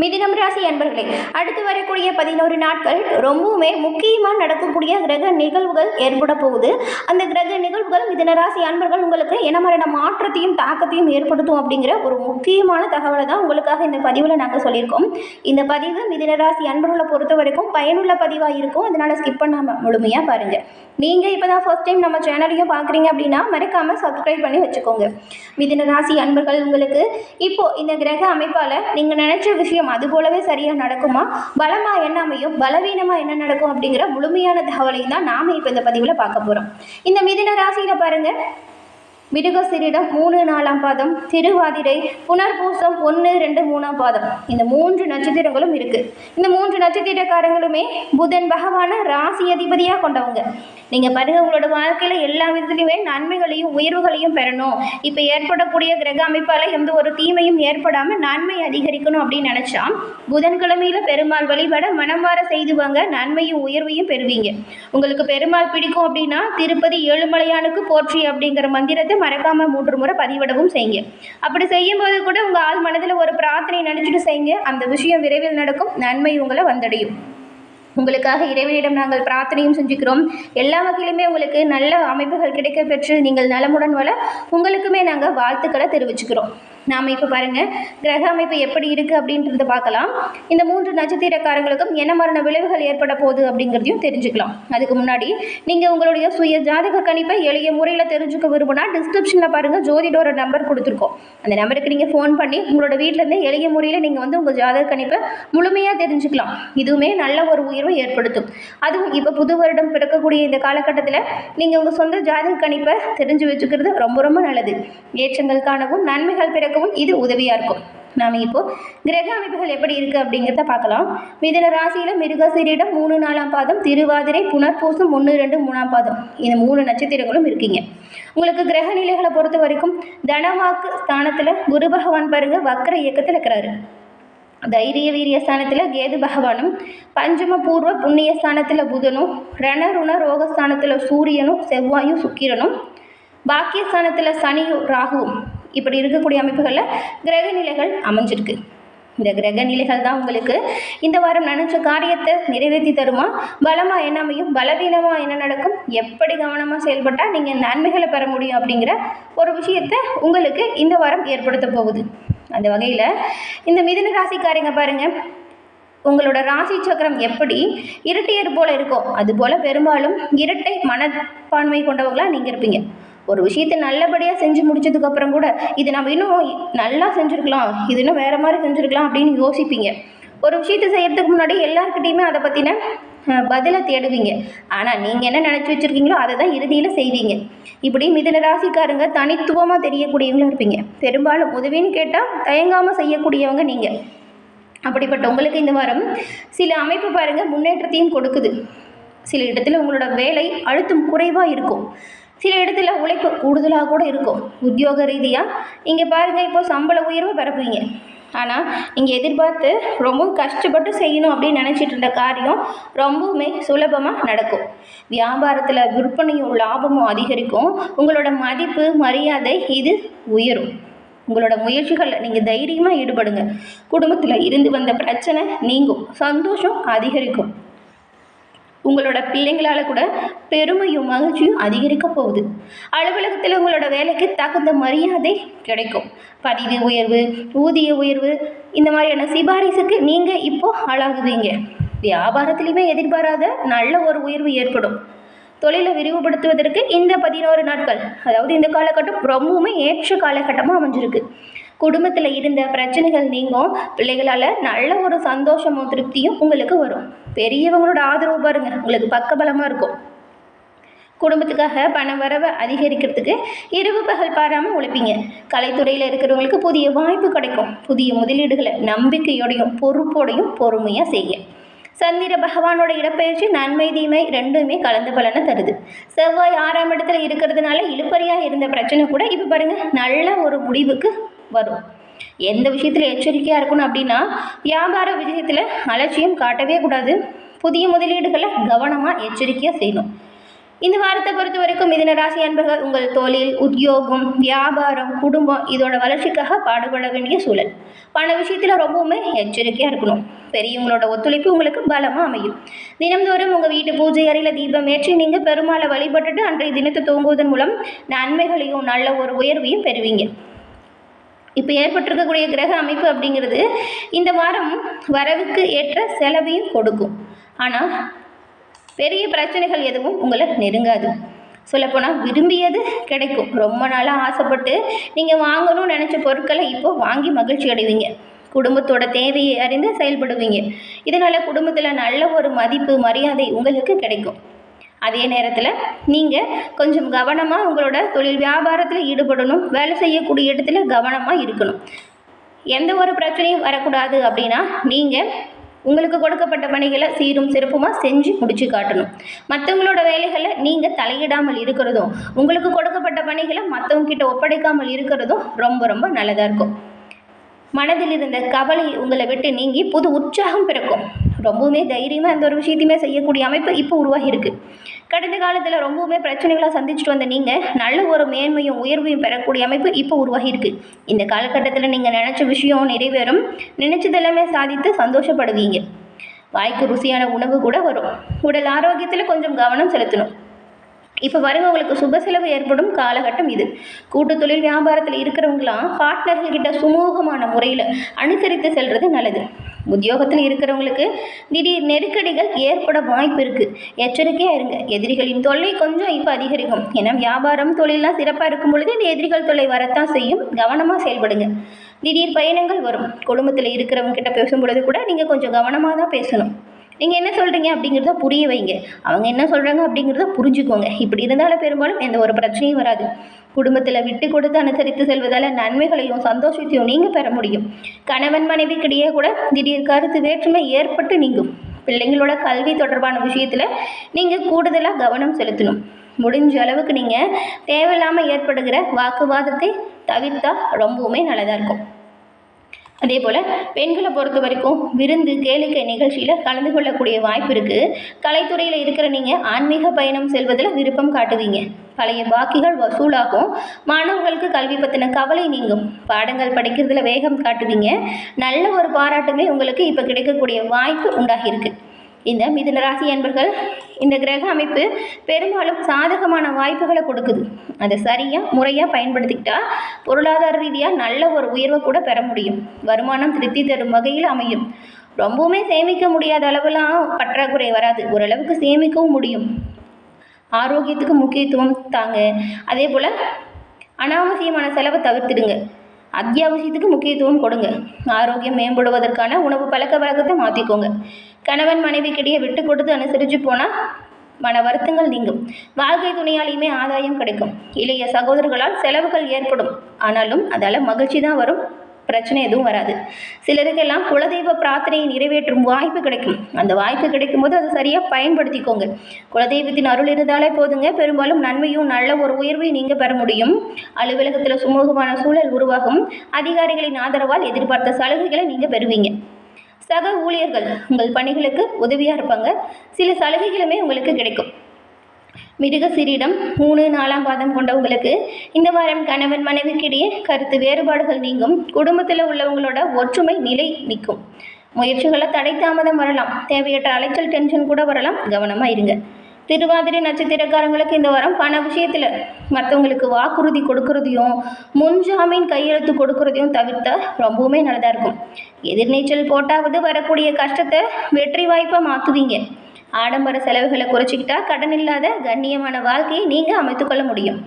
மிதினம் ராசி அன்பர்களே அடுத்து வரக்கூடிய பதினோரு நாட்கள் ரொம்பவுமே முக்கியமாக நடக்கக்கூடிய கிரக நிகழ்வுகள் ஏற்பட போகுது. அந்த கிரக நிகழ்வுகள் மிதின ராசி அன்பர்கள் உங்களுக்கு என்ன மாதிரியான மாற்றத்தையும் தாக்கத்தையும் ஏற்படுத்தும் அப்படிங்கிற ஒரு முக்கியமான தகவலை தான் உங்களுக்காக இந்த பதிவில் நாங்கள் சொல்லியிருக்கோம். இந்த பதிவு மிதின ராசி அன்பர்களை பொறுத்த வரைக்கும் பயனுள்ள பதிவாக இருக்கும். அதனால் ஸ்கிப் பண்ணாமல் முழுமையாக பாருங்கள் நீங்கள் இப்போ தான் ஃபர்ஸ்ட் டைம் நம்ம சேனலையும் பார்க்குறீங்க அப்படின்னா மறக்காமல் சப்ஸ்கிரைப் பண்ணி வச்சுக்கோங்க. மிதின ராசி அன்பர்கள் உங்களுக்கு இப்போது இந்த கிரக அமைப்பால் நீங்கள் நினச்ச விஷயம் அது போலவே சரியாக நடக்குமா? பலமாக என்ன அமையும்? பலவீனமாக என்ன நடக்கும் அப்படிங்கிற முழுமையான தகவலையும் தான் நாம் இப்போ இந்த பதிவில் பார்க்க போகிறோம் இந்த மிதின ராசியில் பாருங்கள் மிருகசிரிடம் மூணு நாலாம் பாதம் திருவாதிரை புனர்பூசம் ஒன்று ரெண்டு மூணாம் பாதம். இந்த மூன்று நட்சத்திரங்களும் இருக்குது இந்த மூன்று நட்சத்திரக்காரங்களுமே புதன் பகவான ராசி அதிபதியாக கொண்டவங்க. நீங்கள் பாருங்கள் உங்களோட வாழ்க்கையில் எல்லா விதத்துலையுமே நன்மைகளையும் உயர்வுகளையும் பெறணும். இப்போ ஏற்படக்கூடிய கிரக அமைப்பால் எந்த ஒரு தீமையும் ஏற்படாமல் நன்மை அதிகரிக்கணும் அப்படின்னு நினச்சா புதன்கிழமையில் பெருமாள் வழிபட மனமாற செய்துவாங்க நன்மையும் உயர்வையும் பெறுவீங்க. உங்களுக்கு பெருமாள் பிடிக்கும் அப்படின்னா திருப்பதி ஏழுமலையானுக்கு போற்றி அப்படிங்கிற மந்திரத்தை மறக்காம மூன்று முறை பதிவிடவும் செய்யுங்க. அப்படி செய்யும்போது கூட உங்கள் ஆள் மனதில் ஒரு பிரார்த்தனை நினச்சிட்டு செய்யுங்க. அந்த விஷயம் விரைவில் நடக்கும். நன்மை உங்களை வந்தடையும். உங்களுக்காக இறைவனிடம் நாங்கள் பிரார்த்தனையும் செஞ்சுக்கிறோம். எல்லா வகையிலுமே உங்களுக்கு நல்ல அமைப்புகள் கிடைக்க பெற்று நீங்கள் நலமுடன் வர உங்களுக்குமே நாங்கள் வாழ்த்துக்களை தெரிவிச்சுக்கிறோம். நாம் இப்போ பாருங்கள் கிரக அமைப்பு எப்படி இருக்குது அப்படின்றத பார்க்கலாம். இந்த மூன்று நட்சத்திரக்காரங்களுக்கும் என்ன மரண விளைவுகள் ஏற்பட போகுது அப்படிங்கிறதையும் தெரிஞ்சுக்கலாம். அதுக்கு முன்னாடி நீங்கள் உங்களுடைய சுய ஜாதக கணிப்பை எளிய முறையில் தெரிஞ்சுக்க விரும்பினா டிஸ்கிரிப்ஷனில் பாருங்கள் ஜோதிடோட நம்பர் கொடுத்துருக்கோம். அந்த நம்பருக்கு நீங்கள் ஃபோன் பண்ணி உங்களோட வீட்டிலேருந்து எளிய முறையில் நீங்கள் வந்து உங்கள் ஜாதக கணிப்பை முழுமையாக தெரிஞ்சுக்கலாம். இதுவுமே நல்ல ஒரு உயர்வை ஏற்படுத்தும். அதுவும் இப்போ புது வருடம் பிறக்கக்கூடிய இந்த காலகட்டத்தில் நீங்கள் உங்கள் சொந்த ஜாதக கணிப்பை தெரிஞ்சு வச்சுக்கிறது ரொம்ப ரொம்ப நல்லது. ஏற்றங்கள் காணவும் நன்மைகள் பிறக்கவும் இது உதவியாக இருக்கும். நாம் இப்போ கிரக அமைப்புகள் எப்படி இருக்குது அப்படிங்கிறத பார்க்கலாம். மிதன ராசியில் மிருகசீரிடம் மூணு நாலாம் பாதம் திருவாதிரை புனர்பூசம் ஒன்று ரெண்டு மூணாம் பாதம். இந்த மூணு நட்சத்திரங்களும் இருக்கீங்க. உங்களுக்கு கிரக நிலைகளை பொறுத்த வரைக்கும் தனவாக்கு ஸ்தானத்தில் குரு பகவான் பாருங்க வக்கர இயக்கத்தில் இருக்கிறாரு. தைரிய வீரிய ஸ்தானத்தில் கேது பகவானும் பஞ்சம பூர்வ புண்ணிய ஸ்தானத்தில் புதனும் ரணருண ரோகஸ்தானத்தில் சூரியனும் செவ்வாயும் சுக்கிரனும் பாக்கியஸ்தானத்தில் சனியும் ராகுவும். இப்படி இருக்கக்கூடிய அமைப்புகளில் கிரக நிலைகள் அமைஞ்சிருக்கு. இந்த கிரக நிலைகள் தான் உங்களுக்கு இந்த வாரம் நினச்ச காரியத்தை நிறைவேற்றி தருமா? பலமாக என்ன அமையும்? பலவீனமாக என்ன நடக்கும்? எப்படி கவனமாக செயல்பட்டால் நீங்கள் நன்மைகளை பெற முடியும் அப்படிங்கிற ஒரு விஷயத்தை உங்களுக்கு இந்த வாரம் ஏற்படுத்த போகுது. அந்த வகையில் இந்த மிதுன ராசிக்காரங்க பாருங்கள் உங்களோட ராசி சக்கரம் எப்படி? இரட்டையர் போல் இருக்கோ அதுபோல் பெரும்பாலும் இரட்டை மனப்பான்மை கொண்டவங்களாக நீங்கள் இருப்பீங்க. ஒரு விஷயத்தை நல்லபடியாக செஞ்சு முடிச்சதுக்கப்புறம் கூட இது நம்ம இன்னும் நல்லா செஞ்சுருக்கலாம் இது இன்னும் வேறு மாதிரி செஞ்சுருக்கலாம் அப்படின்னு யோசிப்பீங்க. ஒரு விஷயத்தை செய்கிறதுக்கு முன்னாடி எல்லாருக்கிட்டையுமே அதை பற்றின பதிலை தேடுவீங்க. ஆனால் நீங்கள் என்ன நினச்சி வச்சுருக்கீங்களோ அதை தான் இறுதியில் செய்வீங்க. இப்படி மிதன ராசிக்காரங்க தனித்துவமாக தெரியக்கூடியவங்களா இருப்பீங்க. பெரும்பாலும் உதவின்னு கேட்டால் தயங்காமல் செய்யக்கூடியவங்க நீங்கள் அப்படிப்பட்ட உங்களுக்கு இந்த வாரம் சில அமைப்பு பாருங்கள் முன்னேற்றத்தையும் கொடுக்குது. சில இடத்துல உங்களோட வேலை அழுத்தம் குறைவாக இருக்கும். சில இடத்துல உழைப்பு கூடுதலாக கூட இருக்கும். உத்தியோக ரீதியாக இங்கே பாருங்கள் இப்போ சம்பள உயர்வு பரப்புவீங்க. ஆனால் நீங்கள் எதிர்பார்த்து ரொம்ப கஷ்டப்பட்டு செய்யணும் அப்படின்னு நினச்சிட்டு இருந்த காரியம் ரொம்பவுமே சுலபமாக நடக்கும். வியாபாரத்தில் விற்பனையும் லாபமும் அதிகரிக்கும். உங்களோட மதிப்பு மரியாதை இது உயரும். உங்களோட முயற்சிகளில் நீங்கள் தைரியமாக ஈடுபடுங்க. குடும்பத்தில் இருந்து வந்த பிரச்சனை நீங்கும். சந்தோஷம் அதிகரிக்கும். உங்களோட பிள்ளைங்களால் கூட பெருமையும் மகிழ்ச்சியும் அதிகரிக்க போகுது. அலுவலகத்தில் உங்களோட வேலைக்கு தகுந்த மரியாதை கிடைக்கும். பதிவு உயர்வு ஊதிய உயர்வு இந்த மாதிரியான சிபாரிசுக்கு நீங்கள் இப்போ ஆளாகுவீங்க. வியாபாரத்திலையுமே எதிர்பாராத நல்ல ஒரு உயர்வு ஏற்படும். தொழிலை விரிவுபடுத்துவதற்கு இந்த பதினோரு நாட்கள் அதாவது இந்த காலகட்டம் ரொம்பவுமே ஏற்ற காலகட்டமாக அமைஞ்சிருக்கு. குடும்பத்தில் இருந்த பிரச்சனைகள் நீங்கும் பிள்ளைகளால் நல்ல ஒரு சந்தோஷமும் திருப்தியும் உங்களுக்கு வரும். பெரியவங்களோட ஆதரவு பாருங்கள் உங்களுக்கு பக்கபலமாக இருக்கும். குடும்பத்துக்காக பண வரவை அதிகரிக்கிறதுக்கு இரவு பகல் பாராமல் உழைப்பீங்க. கலைத்துறையில் இருக்கிறவங்களுக்கு புதிய வாய்ப்பு கிடைக்கும். புதிய முதலீடுகளை நம்பிக்கையோடையும் பொறுப்போடையும் பொறுமையாக செய்ய சந்திர பகவானோட இடப்பெயர்ச்சி நன்மை தீமை ரெண்டுமே கலந்த பலனை தருது. செவ்வாய் ஆறாம் இடத்துல இருக்கிறதுனால இழுப்பறியாக இருந்த பிரச்சனை கூட இப்போ பாருங்கள் நல்ல ஒரு முடிவுக்கு வரும். எந்த விஷயத்தில் எச்சரிக்கையாக இருக்கணும் அப்படின்னா வியாபார விஷயத்தில் அலட்சியம் காட்டவே கூடாது. புதிய முதலீடுகளை கவனமாக எச்சரிக்கையாக செய்யணும். இந்த வாரத்தை பொறுத்த வரைக்கும் மிதுன ராசி அன்பர்கள் உங்கள் தொழில் உத்தியோகம் வியாபாரம் குடும்பம் இதோட வளர்ச்சிக்காக பாடுபட வேண்டிய சூழல். பண விஷயத்தில் ரொம்பவுமே எச்சரிக்கையாக இருக்கணும். பெரியவங்களோட ஒத்துழைப்பு உங்களுக்கு பலமாக அமையும். தினம்தோறும் உங்கள் வீட்டு பூஜை அறையில் தீபம் ஏற்றி நீங்கள் பெருமாளை வழிபட்டுட்டு அன்றைய தினத்தை தூங்குவதன் மூலம் நன்மைகளையும் நல்ல ஒரு உயர்வையும் பெறுவீங்க. இப்போ ஏற்பட்டிருக்கக்கூடிய கிரக அமைப்பு அப்படிங்கிறது இந்த வாரம் வரவுக்கு ஏற்ற செலவையும் கொடுக்கும். ஆனால் பெரிய பிரச்சனைகள் எதுவும் உங்களை நெருங்காது. சொல்லப்போனால் விரும்பியது கிடைக்கும். ரொம்ப நாளாக ஆசைப்பட்டு நீங்கள் வாங்கணும்னு நினச்ச பொருட்களை இப்போ வாங்கி மகிழ்ச்சி அடைவீங்க. குடும்பத்தோட தேவையை அறிந்து செயல்படுவீங்க. இதனால் குடும்பத்தில் நல்ல ஒரு மதிப்பு மரியாதை உங்களுக்கு கிடைக்கும். அதே நேரத்தில் நீங்கள் கொஞ்சம் கவனமாக உங்களோட தொழில் வியாபாரத்தில் ஈடுபடணும். வேலை செய்யக்கூடிய இடத்துல கவனமாக இருக்கணும். எந்த ஒரு பிரச்சனையும் வரக்கூடாது அப்படின்னா நீங்கள் உங்களுக்கு கொடுக்கப்பட்ட பணிகளை சீரும் சிறப்புமாக செஞ்சு முடிச்சு காட்டணும். மற்றவங்களோட வேலைகளை நீங்கள் தலையிடாமல் இருக்கிறதும் உங்களுக்கு கொடுக்கப்பட்ட பணிகளை மற்றவங்க கிட்ட ஒப்படைக்காமல் இருக்கிறதும் ரொம்ப ரொம்ப நல்லதாக இருக்கும். மனதில் இருந்த கவலை உங்களை விட்டு நீங்கி புது உற்சாகம் பிறக்கும். ரொம்பவுமே தைரியமாக எந்த ஒரு விஷயத்தையுமே செய்யக்கூடிய அமைப்பு இப்போ உருவாகியிருக்கு கடந்த காலத்தில் ரொம்பவுமே பிரச்சனைகளாக சந்திச்சுட்டு வந்த நீங்கள் நல்ல ஒரு மேன்மையும் உயர்வையும் பெறக்கூடிய அமைப்பு இப்போ உருவாகியிருக்கு இந்த காலகட்டத்தில் நீங்கள் நினச்ச விஷயம் நிறைவேறும். நினைச்சதெல்லாமே சாதித்து சந்தோஷப்படுவீங்க. வாய்க்கு ருசியான உணவு கூட வரும். உடல் ஆரோக்கியத்தில் கொஞ்சம் கவனம் செலுத்தணும். இப்போ பாருங்க சுப செலவு ஏற்படும் காலகட்டம் இது. கூட்டு தொழில் வியாபாரத்தில் இருக்கிறவங்களாம் பார்ட்னர்கள்கிட்ட சுமூகமான முறையில் அனுசரித்து செல்வது நல்லது. உத்தியோகத்தில் இருக்கிறவங்களுக்கு திடீர் நெருக்கடிகள் ஏற்பட வாய்ப்பு இருக்குது எச்சரிக்கையாக இருங்க. எதிரிகளின் தொல்லை கொஞ்சம் இப்போ அதிகரிக்கும். ஏன்னா வியாபாரம் தொழிலெலாம் சிறப்பாக இருக்கும் பொழுது இந்த எதிரிகள் தொல்லை வரத்தான் செய்யும். கவனமாக செயல்படுங்க. திடீர் பயணங்கள் வரும். குடும்பத்தில் இருக்கிறவங்க கிட்ட பேசும் பொழுது கூட நீங்கள் கொஞ்சம் கவனமாக தான் பேசணும். நீங்கள் என்ன சொல்கிறீங்க அப்படிங்கிறத புரிய வைங்க. அவங்க என்ன சொல்கிறாங்க அப்படிங்கிறத புரிஞ்சுக்கோங்க. இப்படி இருந்தாலும் பெரும்பாலும் எந்த ஒரு பிரச்சனையும் வராது. குடும்பத்தில் விட்டு கொடுத்து அனுசரித்து செல்வதால் நன்மைகளையும் சந்தோஷத்தையும் நீங்கள் பெற முடியும். கணவன் மனைவிக்கிடையே கூட திடீர் கருத்து வேற்றுமை ஏற்பட்டு நீங்கும். பிள்ளைங்களோட கல்வி தொடர்பான விஷயத்தில் நீங்கள் கூடுதலாக கவனம் செலுத்தணும். முடிஞ்ச அளவுக்கு நீங்கள் தேவையில்லாமல் ஏற்படுகிற வாக்குவாதத்தை தவிர்த்தால் ரொம்பவுமே நல்லதாக இருக்கும். அதே போல் பெண்களை பொறுத்த வரைக்கும் விருந்து கேளிக்கை நிகழ்ச்சியில் கலந்து கொள்ளக்கூடிய வாய்ப்பு இருக்குது கலைத்துறையில் இருக்கிற நீங்கள் ஆன்மீக பயணம் செல்வதில் விருப்பம் காட்டுவீங்க. பழைய பாக்கிகள் வசூலாகும். மாணவர்களுக்கு கல்வி பற்றின கவலை நீங்கும். பாடங்கள் படிக்கிறதுல வேகம் காட்டுவீங்க. நல்ல ஒரு பாராட்டுமே உங்களுக்கு இப்போ கிடைக்கக்கூடிய வாய்ப்பு உண்டாகியிருக்கு இந்த மிதுன ராசி அன்பர்கள் இந்த கிரக அமைப்பு பெரும்பாலும் சாதகமான வாய்ப்புகளை கொடுக்குது. அதை சரியாக முறையாக பயன்படுத்திக்கிட்டா பொருளாதார ரீதியாக நல்ல ஒரு உயர்வை கூட பெற முடியும். வருமானம் திருப்தி தரும் வகையில் அமையும். ரொம்பவுமே சேமிக்க முடியாத அளவுலாம் பற்றாக்குறை வராது. ஓரளவுக்கு சேமிக்கவும் முடியும். ஆரோக்கியத்துக்கு முக்கியத்துவம் தாங்க. அதே போல் அனாவசியமான செலவை தவிர்த்துடுங்க. அத்தியாவசியத்துக்கு முக்கியத்துவம் கொடுங்க. ஆரோக்கியம் மேம்படுவதற்கான உணவு பழக்க வழக்கத்தை மாற்றிக்கோங்க கணவன் மனைவிக்கிடையே விட்டு கொடுத்து அனுசரித்து போனால் மன வருத்தங்கள் நீங்கும். வாழ்க்கை துணையாலையுமே ஆதாயம் கிடைக்கும். இளைய சகோதரர்களால் செலவுகள் ஏற்படும். ஆனாலும் அதால் மகிழ்ச்சி தான் வரும். பிரச்சனை எதுவும் வராது. சிலருக்கெல்லாம் குலதெய்வ பிரார்த்தனையை நிறைவேற்றும் வாய்ப்பு கிடைக்கும். அந்த வாய்ப்பு கிடைக்கும் போது அதை சரியாக பயன்படுத்திக்கோங்க. குலதெய்வத்தின் அருள் இருந்தாலே போதுங்க. பெரும்பாலும் நன்மையும் நல்ல ஒரு உயர்வையும் நீங்கள் பெற முடியும். அலுவலகத்தில் சுமூகமான சூழல் உருவாகும். அதிகாரிகளின் ஆதரவால் எதிர்பார்த்த சலுகைகளை நீங்கள் பெறுவீங்க. சக ஊழியர்கள் உங்கள் பணிகளுக்கு உதவியாக இருப்பாங்க. சில சலுகைகளுமே உங்களுக்கு கிடைக்கும். மிருக சிறிடம் மூணு நாலாம் பாதம் கொண்டவங்களுக்கு இந்த வாரம் கணவன் மனைவிக்கிடையே கருத்து வேறுபாடுகள் நீங்கும். குடும்பத்தில் உள்ளவங்களோட ஒற்றுமை நிலை நிற்கும். முயற்சிகளை தடை தாமதம் வரலாம். தேவையற்ற அலைச்சல் டென்ஷன் கூட வரலாம். கவனமாக இருங்க. திருவாதிரை நட்சத்திரக்காரங்களுக்கு இந்த வாரம் பண விஷயத்தில் மற்றவங்களுக்கு வாக்குறுதி கொடுக்கறதையும் முன்ஜாமீன் கையெழுத்து கொடுக்கறதையும் தவிர்த்தா ரொம்பவுமே நல்லதாக இருக்கும். எதிர்நீச்சல் போட்டாவது வரக்கூடிய கஷ்டத்தை வெற்றி வாய்ப்பாக மாற்றுவீங்க ஆடம்பர செலவுகளை குறைச்சிக்கிட்டா கடன் இல்லாத கண்ணியமான வாழ்க்கையை நீங்கள் அமைத்துக்கொள்ள முடியும்.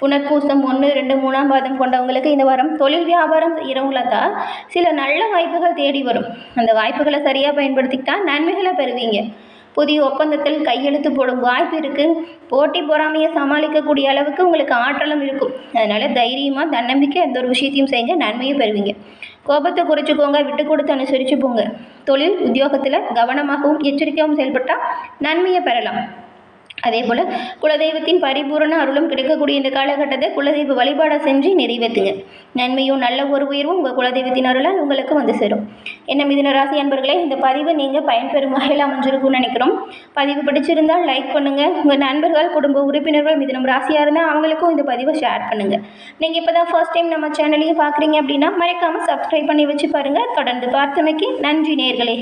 புனர்பூசம் ஒன்று ரெண்டு மூணாம் பாதம் கொண்டவங்களுக்கு இந்த வாரம் தொழில் வியாபாரம் செய்கிறவங்களா தான் சில நல்ல வாய்ப்புகள் தேடி வரும். அந்த வாய்ப்புகளை சரியாக பயன்படுத்திக்கிட்டா நன்மைகளை பெறுவீங்க. புதிய ஒப்பந்தத்தில் கையெழுத்து போடும் வாய்ப்பு இருக்குது போட்டி பொறாமையை சமாளிக்கக்கூடிய அளவுக்கு உங்களுக்கு ஆற்றலும் இருக்கும். அதனால் தைரியமாக தன்னம்பிக்கை எந்த ஒரு விஷயத்தையும் செய்யுங்க நன்மையை பெறுவீங்க. கோபத்தை குறைச்சிக்கோங்க விட்டு கொடுத்து அனுசரித்து போங்க. தொழில் உத்தியோகத்தில் கவனமாகவும் எச்சரிக்கையாகவும் செயல்பட்டால் நன்மையை பெறலாம். அதே போல் குலதெய்வத்தின் பரிபூரண அருளும் கிடைக்கக்கூடிய இந்த காலகட்டத்தை குலதெய்வ வழிபாடை செஞ்சு நிறைவேற்றுங்க நன்மையும் நல்ல ஒரு உயர்வும் உங்கள் குலதெய்வத்தின் அருளால் உங்களுக்கு வந்து சேரும். என்ன மிதுன ராசி அன்பர்களே இந்த பதிவு நீங்கள் பயன்பெறும் வகையில் அமைஞ்சிருக்கும்னு நினைக்கிறோம். பதிவு பிடிச்சிருந்தால் லைக் பண்ணுங்கள் உங்கள் நண்பர்கள் குடும்ப உறுப்பினர்கள் மிதினம் ராசியாக இருந்தால் அவங்களுக்கும் இந்த பதிவை ஷேர் பண்ணுங்கள் நீங்கள் இப்போ தான் ஃபர்ஸ்ட் டைம் நம்ம சேனலையும் பார்க்குறீங்க அப்படின்னா மறக்காமல் சப்ஸ்கிரைப் பண்ணி வச்சு பாருங்கள் தொடர்ந்து பார்த்தமைக்கு நன்றி நேர்களே.